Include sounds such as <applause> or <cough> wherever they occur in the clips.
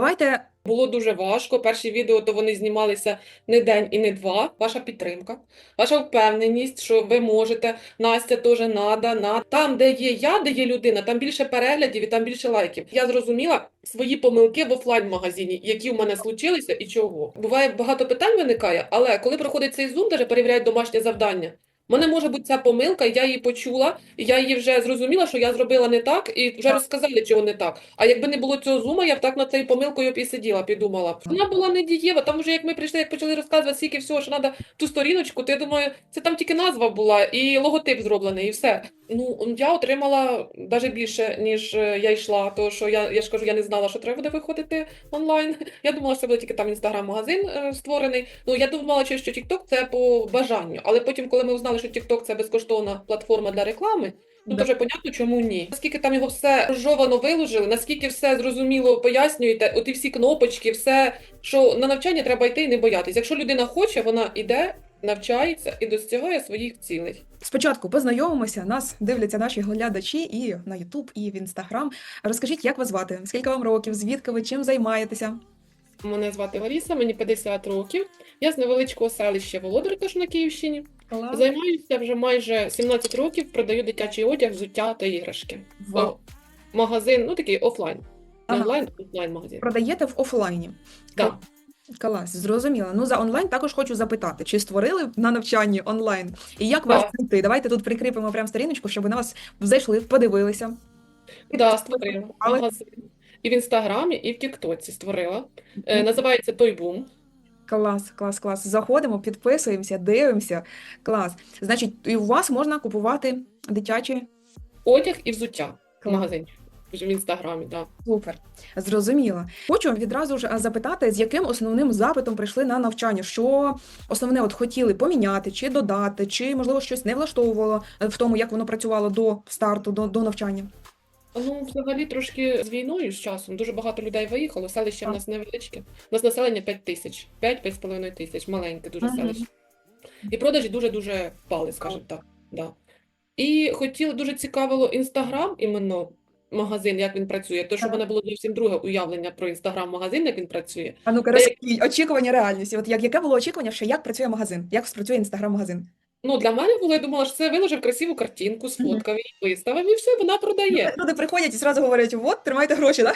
Давайте Було дуже важко. Перші відео то вони знімалися не день і не два. Ваша підтримка, ваша впевненість, що ви можете. Настя теж нада. На там, де є я, де є людина, там більше переглядів і там більше лайків. Я зрозуміла свої помилки в офлайн-магазині, які в мене случилися і чого. Буває багато питань виникає, але коли проходить цей зум, даже перевіряють домашнє завдання. Мене може бути ця помилка, я її почула, я її вже зрозуміла, що я зробила не так, і вже розказали, чого не так. А якби не було цього зума, я б так над цією помилкою б і сиділа, підумала. Вона була не дієва. Там вже як ми прийшли, як почали розказувати, скільки всього, що треба ту сторіночку, то я думаю, це там тільки назва була і логотип зроблений, і все. Ну я отримала навіть більше, ніж е, я йшла. Тому що я, я ж кажу, я не знала, що треба буде виходити онлайн. <laughs> Я думала, що це буде тільки там інстаграм-магазин е, створений. Ну я думала, що TikTok це по бажанню. Але потім, коли ми узнали, що TikTok це безкоштовна платформа для реклами. Ну, дуже понятно, чому ні. Наскільки там його все розжовано виложили, наскільки все зрозуміло пояснюєте, от і всі кнопочки, все, що на навчання треба йти і не боятись. Якщо людина хоче, вона йде, навчається і досягає своїх цілей. спочатку познайомимося. Нас дивляться наші глядачі і на Ютуб, і в Інстаграм. Розкажіть, як вас звати? Скільки вам років? Звідки ви чим займаєтеся? Мене звати Ларіса, мені 50 років. Я з невеличкого селища Володарка, що на Київщині. Займаюся вже майже 17 років, продаю дитячий одяг, взуття та іграшки. Вау. О, Магазин, ну такий офлайн. Ага. онлайн, офлайн магазин. Продаєте в офлайні. Так. Клас, зрозуміло. Ну за онлайн також хочу запитати, чи створили на навчанні онлайн? І як вас знайти? Давайте тут прикріпимо прям сторіночку, щоб на вас зайшли, подивилися. Да, створила Але- магазин. І в інстаграмі, і в Тіктоці створила. Е, називається Той Бум. Клас, клас, клас. Заходимо, підписуємося, дивимося. Клас. Значить, і у вас можна купувати дитячі Одяг і взуття в Клас. магазині. В інстаграмі, так. Супер, зрозуміло. Хочу відразу ж запитати, з яким основним запитом прийшли на навчання? Що основне от хотіли поміняти, чи додати, чи можливо щось не влаштовувало е, в тому, як воно працювало до старту, до, до навчання? Ну, взагалі, трошки з війною з часом дуже багато людей виїхало. Селище в нас невеличке. У нас населення 5 тисяч, 5-5,5 тисяч, маленьке дуже Мгм. селище. І продажі дуже-дуже впали, скажімо так. Да. І хотіла, дуже цікавило інстаграм іменно магазин, як він працює. То, що в мене було зовсім друге уявлення про інстаграм-магазин, як він працює. А ну-ка, як- очікування реальності. От як яке було очікування, що як працює магазин? Як спрацює інстаграм-магазин? Ну, для мене було, я думала, що це виложив красиву картинку, сфоткав її, виставив, і все, вона продає. Люди приходять і зразу говорять: от, тримайте гроші, да?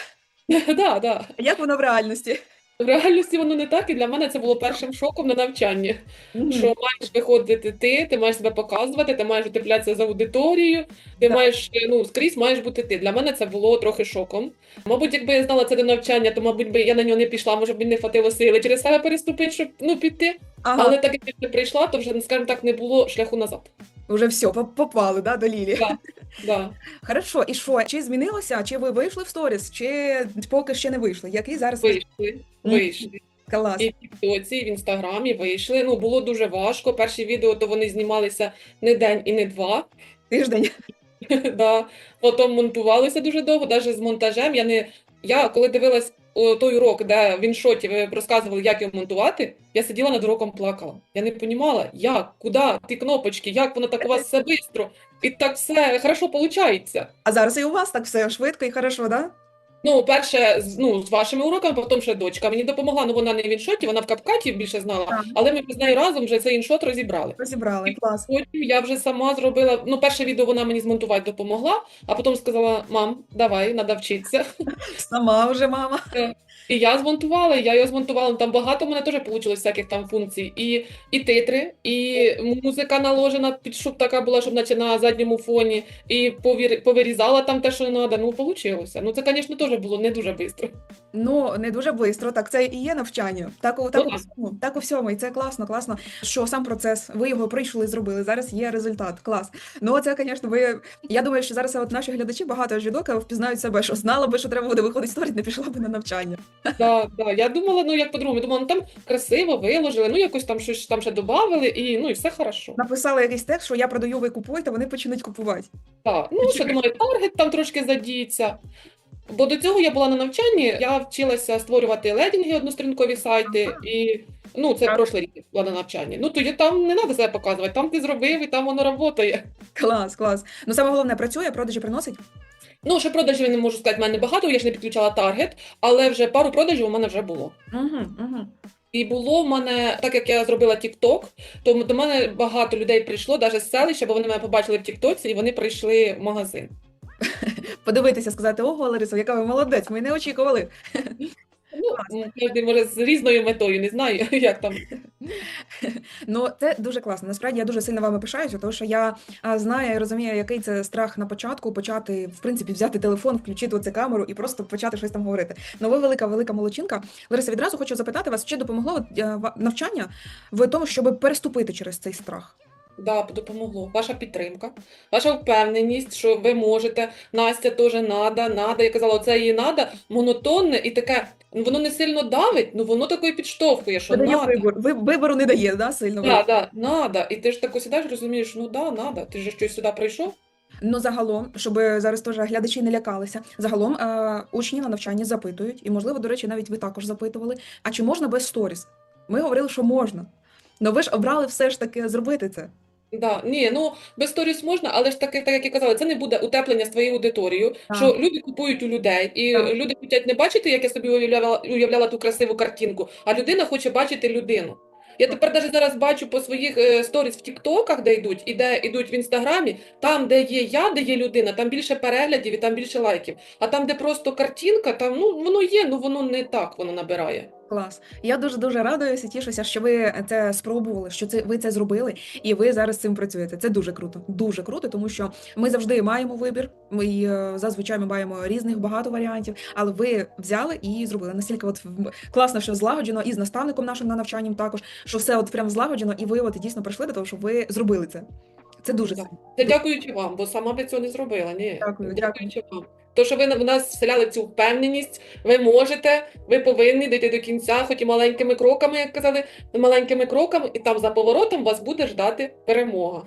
<laughs> Да, да. Як воно в реальності? В реальності воно не так, і для мене це було першим шоком на навчанні. Мгм. Що маєш виходити ти, ти маєш себе показувати, ти маєш утеплятися за аудиторією, ти Так. маєш ну скрізь маєш бути ти. Для мене це було трохи шоком. Мабуть, якби я знала це до навчання, то мабуть би я на нього не пішла, може б мені не хватило сили через себе переступити, щоб ну піти. Ага, Але так як я не прийшла, то вже скажімо так, не було шляху назад. вже все, попали, да, до Лілі. Так. Да. Хорошо, і що? Чи змінилося? Чи ви вийшли в сторіс, чи поки ще не вийшли? Який зараз Вийшли, вийшли. клас? І в Тіктоці, і в Інстаграмі вийшли. Ну було дуже важко. Перші відео то вони знімалися не день і не два. Тиждень. <laughs> Да. Потім монтувалися дуже довго, навіть з монтажем. Я не я коли дивилась той урок, де в іншоті розказували, як його монтувати, я сиділа над уроком плакала. Я не розуміла, як, куди ті кнопочки, як воно так у вас все швидко, і так все хорошо виходить. А зараз і у вас так все швидко і хорошо, да? Ну, перше, ну, з вашими уроками, потім ще дочка мені допомогла. Ну вона не в іншоті, вона в капкаті більше знала, Так. але ми з нею разом вже цей іншот розібрали. Розібрали. І Клас. Потім я вже сама зробила. Ну, перше відео вона мені змонтувати допомогла, а потім сказала: мам, давай, треба вчитися. <laughs> Сама вже мама. І я змонтувала, я його змонтувала. Там багато в мене теж вийшло всяких там функцій. І, і титри, і музика наложена, під щоб така була, щоб наче на задньому фоні, і повір, повирізала там те, що треба. Ну, вийшло. Ну, це, звісно, теж було не дуже швидко. Ну не дуже швидко. Так це і є навчання. Так у так у Ну, всьому, так у всьому. І це класно, класно. Що сам процес, ви його пройшли, зробили. Зараз є результат. Клас. Ну це, звісно, ви. Я думаю, що зараз от наші глядачі багато ж відока впізнають себе, що знала би, що треба буде виходити сторіс, не пішла би на навчання. Да, да. Я думала, ну як по-другому, думала, ну там красиво виложили, ну якось там щось там ще додали, і ну і все хорошо. Написала якийсь текст, що я продаю, ви купуєте, вони почнуть купувати. Так, ну що думаю, таргет там трошки задіється. Бо до цього я була на навчанні, я вчилася створювати ледінги, однострінкові сайти, і ну це прошлий рік була на навчанні. Ну то я там не треба себе показувати, там ти зробив і там воно працює. Клас, клас. Ну саме головне працює, продажі приносить. Ну, ще продажів я не можу сказати, в мене багато, я ж не підключала таргет, але вже пару продажів у мене вже було. Угу, угу. І було в мене, так як я зробила TikTok, то до мене багато людей прийшло, навіть з селища, бо вони мене побачили в Тіктоці, і вони прийшли в магазин. Подивитися, сказати, ого, Лариса, яка ви молодець, ми не очікували. Ну, кожен може з різною метою, не знаю, <laughs> як там. <laughs> Ну, це дуже класно. Насправді я дуже сильно вами пишаюся, тому що я знаю і розумію, який це страх на початку почати, в принципі, взяти телефон, включити оцю камеру і просто почати щось там говорити. Ну, ви велика, велика молодчинка. Лариса, відразу хочу запитати вас, чи допомогло е, навчання в тому, щоб переступити через цей страх? Да, допомогло. Ваша підтримка, ваша впевненість, що ви можете. Настя теж надо, надо. Я казала, оце їй надо, монотонне і таке. Воно не сильно давить, ну воно такою підштовхує, що надо. вибор. Ви, вибору не дає, да, сильно? Да, да, надо. І ти ж тако сідаєш, розумієш, ну да, надо. Ти ж щось сюди прийшов. Ну, загалом, щоб зараз теж глядачі не лякалися. Загалом е, учні на навчанні запитують, і, можливо, до речі, навіть ви також запитували, а чи можна без сторіс? Ми говорили, що можна. Ну ви ж обрали все ж таки зробити це. Да, ні, ну без сторіс можна, але ж таки, так як я казала, це не буде утеплення з твоєю аудиторією, Так. що люди купують у людей, і Так. люди хочуть не бачити, як я собі уявляла, уявляла ту красиву картинку, а людина хоче бачити людину. Я тепер навіть зараз бачу по своїх е, сторіс в Тіктоках, де йдуть, і де йдуть в Інстаграмі, там, де є я, де є людина, там більше переглядів і там більше лайків. А там, де просто картинка, там ну воно є, ну воно не так воно набирає. Клас. Я дуже дуже радуюся, тішуся, що ви це спробували, що це ви це зробили, і ви зараз з цим працюєте. Це дуже круто. Дуже круто, тому що ми завжди маємо вибір. Ми е, зазвичай ми маємо різних багато варіантів, але ви взяли і зробили настільки от класно, що злагоджено, і з наставником нашим на навчанням також, що все от прям злагоджено, і ви от дійсно прийшли до того, що ви зробили це. Це дуже. Це дякуючи вам, бо сама би цього не зробила. Ні. Дякую, Дякуючи вам. То, що ви на- в нас вселяли цю впевненість, ви можете, ви повинні дійти до кінця, хоч і маленькими кроками, як казали, маленькими кроками, і там за поворотом вас буде ждати перемога.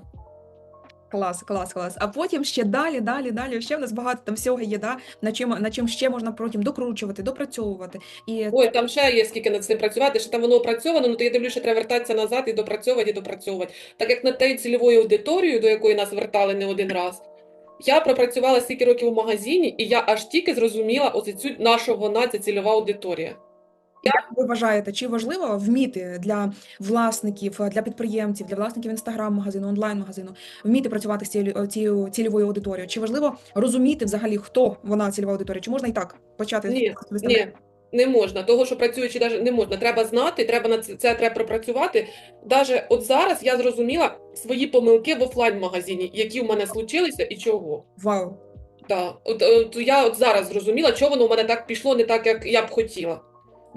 Клас, клас, клас. А потім ще далі, далі, далі. Ще в нас багато там всього є, да? над чим, над чим ще можна потім докручувати, допрацьовувати. І Ой, там ще є скільки над цим працювати, що там воно опрацьовано, ну то я дивлюся, що треба вертатися назад і допрацьовувати, і допрацьовувати. Так як над тією цільовою аудиторією, до якої нас вертали не один раз, я пропрацювала стільки років у магазині, і я аж тільки зрозуміла оце цю наша вона, ця цільова аудиторія. Як ви вважаєте, чи важливо вміти для власників, для підприємців, для власників інстаграм-магазину, онлайн-магазину, вміти працювати з цією, цією цільовою аудиторією? Чи важливо розуміти взагалі, хто вона цільова аудиторія? Чи можна і так почати Ні. Ні, не можна. Того, що працюючи, навіть не можна. Треба знати, треба на це, це треба пропрацювати. Даже от зараз я зрозуміла свої помилки в офлайн-магазині, які в мене случилися і чого. Вау. Так, от, от я от зараз зрозуміла, чого воно в мене так пішло, не так, як я б хотіла.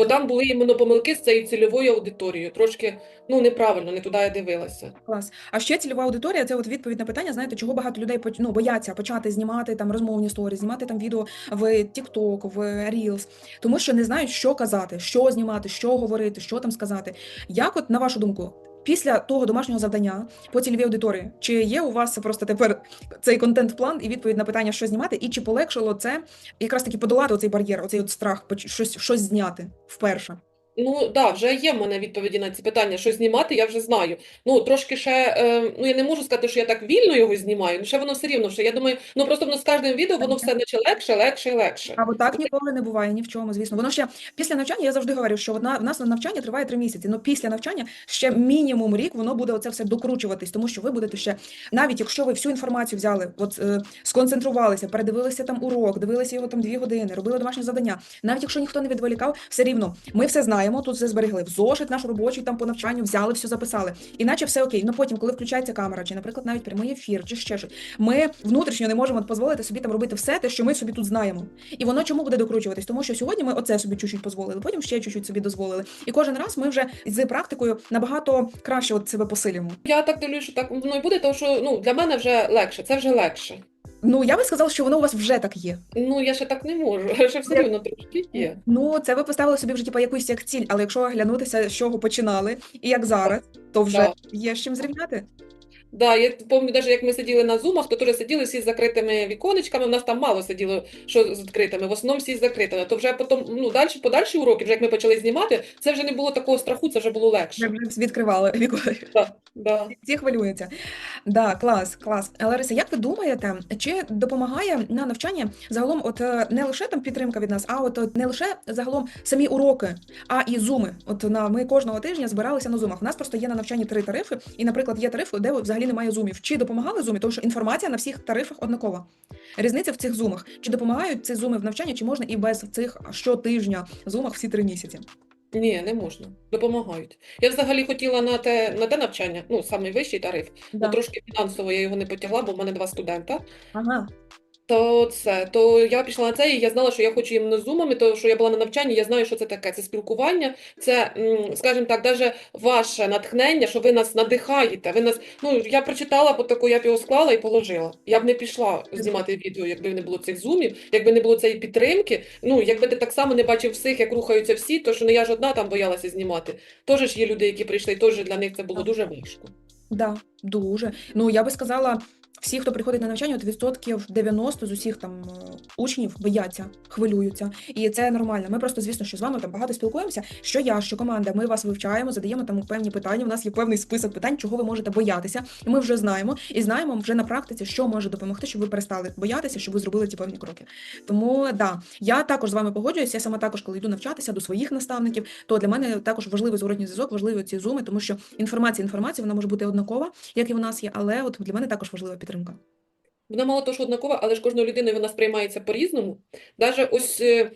Бо там були іменно помилки з цією цільовою аудиторією. Трошки ну неправильно, не туди я дивилася. Клас. А ще цільова аудиторія це от відповідь на питання, знаєте, чого багато людей ну, бояться почати знімати там розмовні сторі, знімати там відео в TikTok, в Reels, тому що не знають, що казати, що знімати, що говорити, що там сказати. Як, от на вашу думку, після того домашнього завдання по цільовій аудиторії, чи є у вас просто тепер цей контент-план і відповідь на питання, що знімати, і чи полегшило це якраз таки подолати оцей бар'єр, оцей от страх, щось, щось зняти вперше? Ну так, да, вже є в мене відповіді на ці питання, що знімати, я вже знаю. Ну трошки ще, е, ну я не можу сказати, що я так вільно його знімаю, ну ще воно все рівно. Ще я думаю, ну просто воно з кожним відео воно все наче легше, легше і легше. А от так ніколи не буває ні в чому, звісно. Воно ще після навчання, я завжди говорю, що одна в нас на навчання триває три місяці. Ну після навчання ще мінімум рік воно буде оце все докручуватись, тому що ви будете ще, навіть якщо ви всю інформацію взяли, от е, сконцентрувалися, передивилися там урок, дивилися його там дві години, робили домашнє завдання. Навіть якщо ніхто не відволікав, все рівно ми все знаємо, тут все зберегли. В зошит наш робочий там по навчанню взяли, все записали. Іначе все окей. Ну потім, коли включається камера, чи, наприклад, навіть прямий ефір, чи ще щось, ми внутрішньо не можемо дозволити собі там робити все те, що ми собі тут знаємо. І воно чому буде докручуватись? Тому що сьогодні ми оце собі чуть-чуть дозволили, потім ще чуть-чуть собі дозволили. І кожен раз ми вже з практикою набагато краще от себе посилюємо. Я так дивлюся, що так воно і буде, тому що ну для мене вже легше, це вже легше. Ну я би сказала, що воно у вас вже так є. Ну я ще так не можу, ще все рівно трошки є. Ну це ви поставили собі вже типу, якусь як ціль, але якщо оглянутися, з чого починали і як зараз, то вже Так. є з чим зрівняти. Да, я пам'ятаю, навіть як ми сиділи на зумах, то теж сиділи всі з закритими віконечками. У нас там мало сиділо, що з відкритими, в основному всі з закритими. То вже потім, ну, далі, подальші уроки, вже як ми почали знімати, це вже не було такого страху, це вже було легше. Вже відкривали <laughs> вікно. Да, да. Всі хвилюються. Да, клас, клас. Лариса, як ви думаєте, чи допомагає на навчанні загалом, от е, не лише там підтримка від нас, а от, не лише загалом самі уроки, а і зуми. От на ми кожного тижня збиралися на зумах. У нас просто є на навчанні три тарифи, і, наприклад, є тарифи, де взагалі немає зумів. Чи допомагали зумі? Тому що інформація на всіх тарифах однакова. Різниця в цих зумах. Чи допомагають ці зуми в навчанні, чи можна і без цих щотижня зумах всі три місяці? Ні, не можна. Допомагають. Я взагалі хотіла на те, на те навчання, ну, найвищий вищий тариф, Да. трошки фінансово я його не потягла, бо в мене два студента. Ага. То це, то я пішла на це, і я знала, що я хочу іменно зумами, то що я була на навчанні, я знаю, що це таке. Це спілкування, це, скажімо так, даже ваше натхнення, що ви нас надихаєте. Ви нас, ну я прочитала, по таку я б його склала і положила. Я б не пішла знімати відео, якби не було цих зумів, якби не було цієї підтримки. Ну, якби ти так само не бачив всіх, як рухаються всі, то що не я ж одна там боялася знімати. Тож ж є люди, які прийшли, і теж для них це було дуже важко. Да, дуже. Ну, я би сказала, всі, хто приходить на навчання, от відсотків 90 з усіх там е, учнів бояться, хвилюються. І це нормально. Ми просто, звісно, що з вами там багато спілкуємося. Що я, що команда, ми вас вивчаємо, задаємо там певні питання. У нас є певний список питань, чого ви можете боятися. І ми вже знаємо і знаємо вже на практиці, що може допомогти, щоб ви перестали боятися, щоб ви зробили ці певні кроки. Тому да, я також з вами погоджуюсь. Я сама також, коли йду навчатися до своїх наставників, то для мене також важливий зворотній зв'язок, важливі ці зуми, тому що інформація, інформація вона може бути однакова, як і в нас є, але от для мене також важлива підтримка. Вона мало того, що однакова, але ж кожною людиною вона сприймається по-різному. Даже ось е,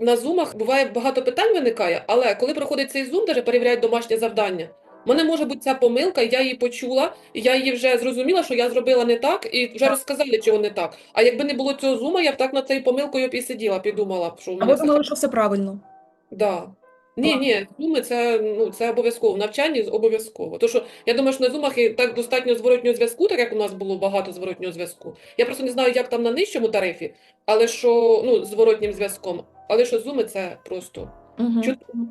на зумах буває багато питань виникає, але коли проходить цей зум, даже перевіряють домашнє завдання. в мене може бути ця помилка, я її почула, я її вже зрозуміла, що я зробила не так, і вже Так. розказали, чого не так. А якби не було цього зума, я б так над цією помилкою і сиділа, б і думала, що в мене Або що все правильно. Да. Ні, ні, зуми це, ну, це обов'язково. навчання обов'язково. Тому що я думаю, що на зумах і так достатньо зворотнього зв'язку, так як у нас було багато зворотнього зв'язку. Я просто не знаю, як там на нижчому тарифі, але що, ну, зворотнім зв'язком. Але що зуми це просто Угу. чудово.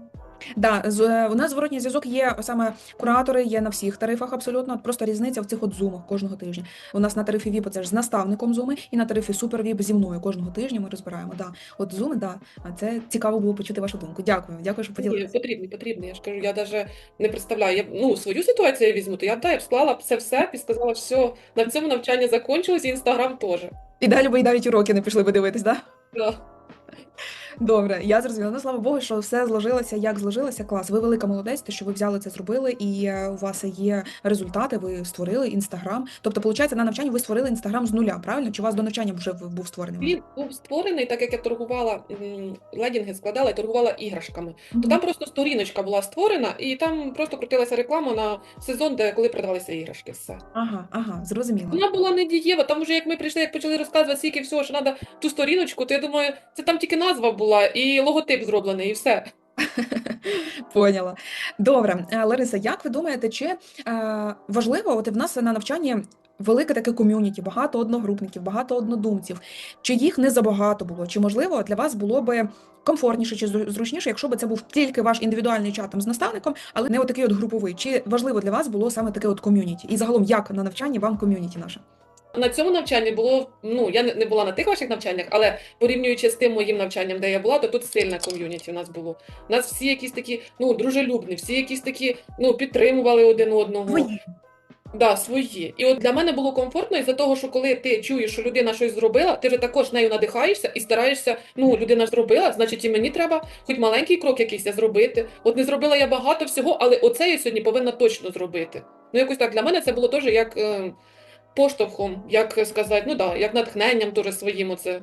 Да, з, е, у нас зворотній зв'язок є саме куратори, є на всіх тарифах абсолютно. Просто різниця в цих от зумах кожного тижня. У нас на тарифі ВІП це ж з наставником зуми, і на тарифі Супер ВІП зі мною кожного тижня ми розбираємо. Да. От зуми, да. А це цікаво було почути вашу думку. Дякую, дякую, що поділилися. потрібний, потрібний. Я ж кажу, я навіть не представляю. Я, ну, свою ситуацію я візьму, то я б, да, я б склала це все і сказала, все, на цьому навчання закінчилось, і Інстаграм теж. І далі ви і навіть уроки не пішли би дивитись, да? Да. Добре, я зрозуміла. Ну, слава Богу, що все зложилося, як зложилося. Клас. Ви велика молодець, те, що ви взяли це, зробили, і е, у вас є результати. Ви створили інстаграм. Тобто, виходить, на навчанні ви створили інстаграм з нуля, правильно? Чи у вас до навчання вже був створений? Він був створений, так як я торгувала ледінги, складала і торгувала іграшками. То там просто сторіночка була створена, і там просто крутилася реклама на сезон, де коли продавалися іграшки. Все. Ага, ага, зрозуміло. Вона була не дієва. Там вже як ми прийшли, як почали розказувати скільки всього, що треба ту сторіночку, то я думаю, це там тільки назва була і логотип зроблений, і все. <laughs> Поняла. Добре, Е, Лариса, як ви думаєте, чи е, важливо, от в нас на навчанні велике таке ком'юніті, багато одногрупників, багато однодумців. Чи їх не забагато було? Чи можливо для вас було би комфортніше чи зручніше, якщо б це був тільки ваш індивідуальний чат з наставником, але не отакий от груповий? Чи важливо для вас було саме таке от ком'юніті? І загалом, як на навчанні вам ком'юніті наше? На цьому навчанні було, ну я не- була на тих ваших навчаннях, але порівнюючи з тим моїм навчанням, де я була, то тут сильна ком'юніті у нас було. У нас всі якісь такі, ну, дружелюбні, всі якісь такі, ну, підтримували один одного. Да, свої. І от для мене було комфортно із-за того, що коли ти чуєш, що людина щось зробила, ти вже також нею надихаєшся і стараєшся, ну, людина ж зробила, значить і мені треба хоч маленький крок якийсь зробити. От не зробила я багато всього, але оце я сьогодні повинна точно зробити. Ну, якось так, для мене це було теж як е, поштовхом, як сказати, ну да, як натхненням теж своїм оце.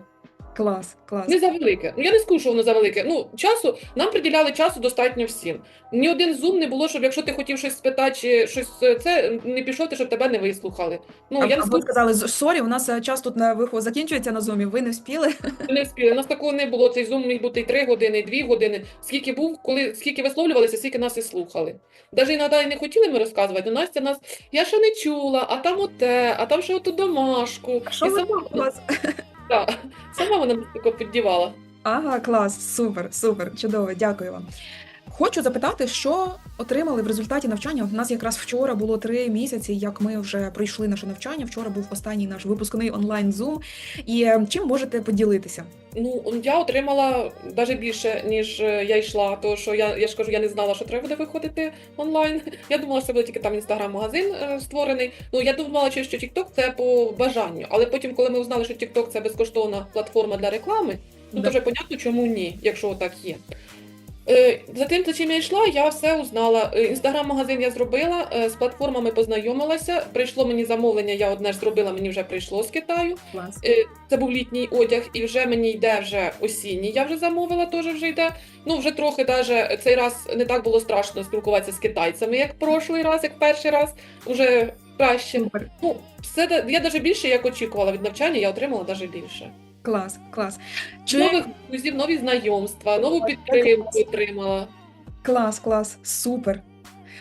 Клас, клас. Не завелике. Ну я не скажу, що воно завелике. Ну, часу нам приділяли часу достатньо всім. Ні один зум не було, щоб якщо ти хотів щось спитати, чи щось е, це не пішов, ти щоб тебе не вислухали. Ну А- я не або сказали, сорі, у нас е, час тут на виход закінчується на зумі, ви не вспіли. не встигли. У нас такого не було. Цей зум міг бути і три години, і дві години. Скільки був, коли скільки висловлювалися, скільки нас і слухали. Навіть іноді і не хотіли ми розказувати. Настя нас я ще не чула, а там оте, а там ще оту домашку. Що і ви сама, у вас? <laughs> да, сама вона мене тако піддівала. Ага, клас, супер, супер, чудово, дякую вам. Хочу запитати, що отримали в результаті навчання. У нас якраз вчора було три місяці, як ми вже пройшли наше навчання. Вчора був останній наш випускний онлайн Zoom. І е, чим можете поділитися? Ну, я отримала навіть більше, ніж е, я йшла. Тому що я, я ж кажу, я не знала, що треба буде виходити онлайн. <laughs> Я думала, що це буде тільки там інстаграм-магазин е, створений. Ну я думала, що що TikTok це по бажанню. Але потім, коли ми узнали, що TikTok це безкоштовна платформа для реклами, ну Да. то вже понятно, чому ні, якщо так є. Е, За тим, за чим я йшла, я все узнала. Е, Інстаграм-магазин я зробила, е, з платформами познайомилася. Прийшло мені замовлення, я одне ж зробила, мені вже прийшло з Китаю. Клас. Це був літній одяг, і вже мені йде вже осінній. Я вже замовила, теж вже йде. Ну вже трохи даже цей раз не так було страшно спілкуватися з китайцями, як прошлий раз, як перший раз. Уже краще. Ну все я навіть більше як очікувала від навчання, я отримала навіть більше. Клас, клас. Чи Нових друзів, нові знайомства, нову підтримку отримала. клас, клас, супер.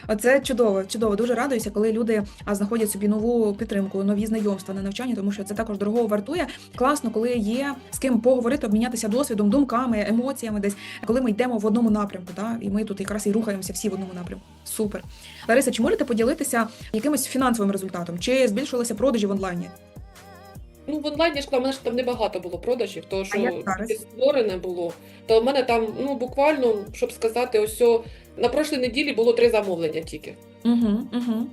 Оце чудово, чудово. Дуже радуюся, коли люди а, знаходять собі нову підтримку, нові знайомства на навчанні, тому що це також дорого вартує. Класно, коли є з ким поговорити, обмінятися досвідом, думками, емоціями, десь коли ми йдемо в одному напрямку. Да? І ми тут якраз і рухаємося всі в одному напрямку. Супер. Лариса, чи можете поділитися якимось фінансовим результатом? Чи збільшилися продажі в онлайні? Ну, в онлайні ж в мене ж там небагато було продажів, тому що створене було. То в мене там, ну буквально, щоб сказати, ось о, на прошлій неділі було три замовлення тільки. Угу, угу.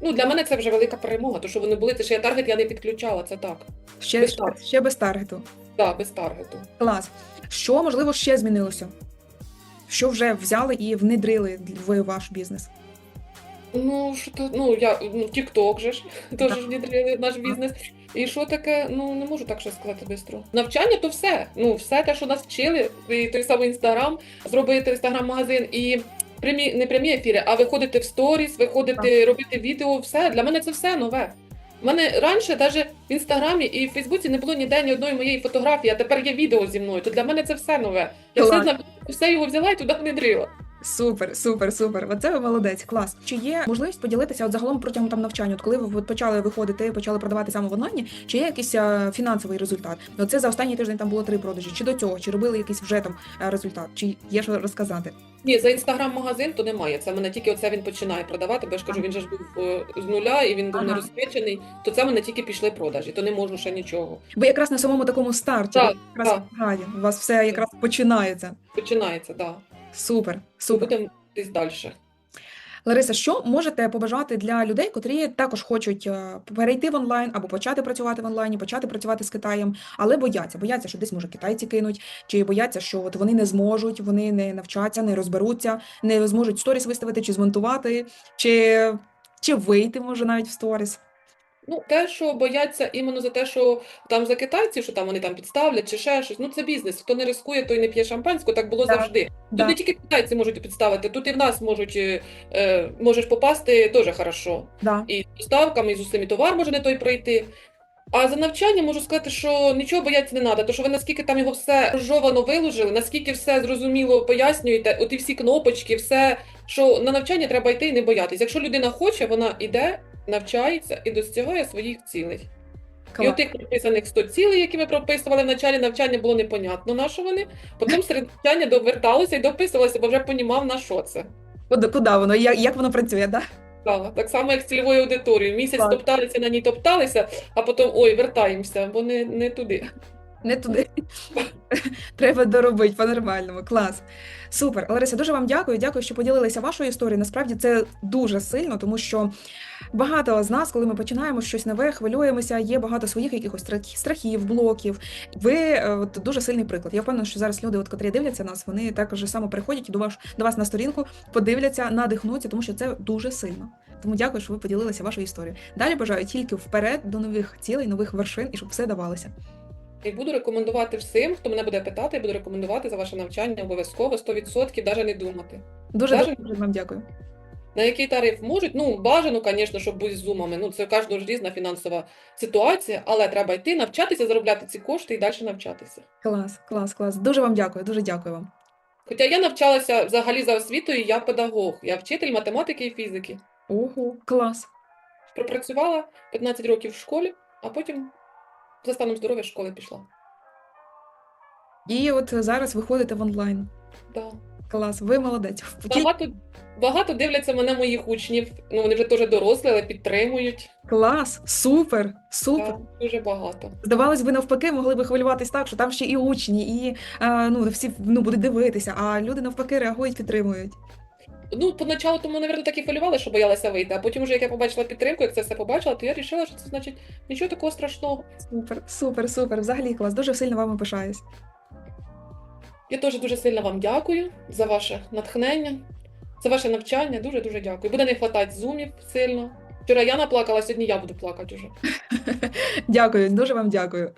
Ну, для мене це вже велика перемога, тому що вони були, це ще я таргет я не підключала, це так. Ще, Без ще, таргету. ще без таргету. Так, без таргету. Клас. Що можливо ще змінилося? Що вже взяли і внедрили в ваш бізнес? Ну, що то, ну, я, ну, TikTok же ж, <laughs> теж ж внедрили наш бізнес. І що таке, ну, не можу так ще сказати швидко. Навчання то все. Ну, все те, що нас вчили, і той самий Інстаграм, зробити інстаграм-магазин і прямі, не прямі ефіри, а виходити в сторіс, виходити, робити відео, все. Для мене це все нове. У мене раніше навіть в інстаграмі і в Фейсбуці не було ніде ні одної моєї фотографії, а тепер є відео зі мною. То для мене це все нове. Я все, все його взяла і туди внедрила. Супер, супер, супер. Оце ви молодець, клас. Чи є можливість поділитися от загалом протягом там навчання? От коли ви от почали виходити, почали продавати саме в онлайні, чи є якийсь е, фінансовий результат? Оце за останній тиждень там було три продажі. Чи до цього, чи робили якийсь вже там е, результат? Чи є що розказати? Ні, за інстаграм-магазин то немає. Це мене тільки оце він починає продавати, бо я ж кажу, він же ж був е, з нуля і він був Ага. не розпечений, то це мене тільки пішли продажі, то не можу ще нічого. Бо якраз на самому такому старті, Так, якраз так. в у вас все якраз починається. Починається, так. Да. Супер. Будемо десь далі. Лариса, що можете побажати для людей, котрі також хочуть е, перейти в онлайн або почати працювати в онлайні, почати працювати з Китаєм, але бояться, бояться, що десь може китайці кинуть, чи бояться, що от вони не зможуть, вони не навчаться, не розберуться, не зможуть сторіс виставити чи змонтувати, чи, чи вийти може навіть в сторіс. Ну, те, що бояться іменно за те, що там за китайців, що там вони там підставлять чи ще щось. Ну це бізнес. Хто не рискує, той не п'є шампанську, так було Да, завжди. Тут Да. не тільки китайці можуть підставити, тут і в нас можуть е, е, можеш попасти теж хорошо. Да. і з доставками, і з усім і товар може не той пройти. А за навчання можу сказати, що нічого боятися не треба, тому що ви наскільки там його все розжовано виложили, наскільки все зрозуміло пояснюєте, от і всі кнопочки, все, що на навчання треба йти і не боятись. Якщо людина хоче, вона йде, навчається і досягає своїх цілей. І у тих прописаних 100 цілей, які ми прописували в началі навчання, було непонятно на що вони. Потім серед навчання доверталося і дописувалося, бо вже понімав на що це. Куди, куди воно, як, як воно працює, да? Так, так само, як з цільовою аудиторією. Місяць Так. топталися на ній топталися, а потім ой, вертаємося, бо не, не туди. Не туди. Треба доробити по-нормальному. Клас. Супер. Лариса, дуже вам дякую. Дякую, що поділилися вашою історією. Насправді це дуже сильно, тому що багато з нас, коли ми починаємо щось нове, хвилюємося, є багато своїх якихось страхів, блоків. Ви е, от, дуже сильний приклад. Я впевнена, що зараз люди, от, котрі дивляться нас, вони також само приходять до вас, до вас на сторінку, подивляться, надихнуться, тому що це дуже сильно. Тому дякую, що ви поділилися вашою історією. Далі бажаю тільки вперед до нових цілей, нових вершин і щоб все давалося. І буду рекомендувати всім, хто мене буде питати, я буду рекомендувати за ваше навчання обов'язково 100%, навіть не думати. Дуже Даже- дуже вам дякую. На який тариф можуть? Ну, бажано, звісно, щоб бути з зумами. Ну, це у кожного ж різна фінансова ситуація, але треба йти, навчатися, заробляти ці кошти і далі навчатися. Клас, клас, клас. Дуже вам дякую, дуже дякую вам. Хоча я навчалася взагалі за освітою, я педагог, я вчитель математики і фізики. Ого, клас. Пропрацювала 15 років в школі, а потім за станом здоров'я школи пішла. І от зараз виходите в онлайн. Да. Клас, ви молодець. Багато, багато дивляться мене моїх учнів. Ну, вони вже теж дорослі, але підтримують. Клас, супер, супер. Так, дуже багато. Здавалось би, навпаки, могли би хвилюватись так, що там ще і учні, і е, ну, всі ну, будуть дивитися, а люди навпаки реагують, підтримують. Ну, поначалу тому, мабуть, так і хвилювали, що боялася вийти. А потім, вже як я побачила підтримку, як це все побачила, то я вирішила, що це значить нічого такого страшного. Супер, супер, супер. Взагалі клас. Дуже сильно вами пишаюсь. Я теж дуже сильно вам дякую за ваше натхнення, за ваше навчання. Дуже дуже дякую. Буде не хватати зумів сильно. Вчора я наплакала, сьогодні я буду плакати уже. <laughs> Дякую, дуже вам дякую.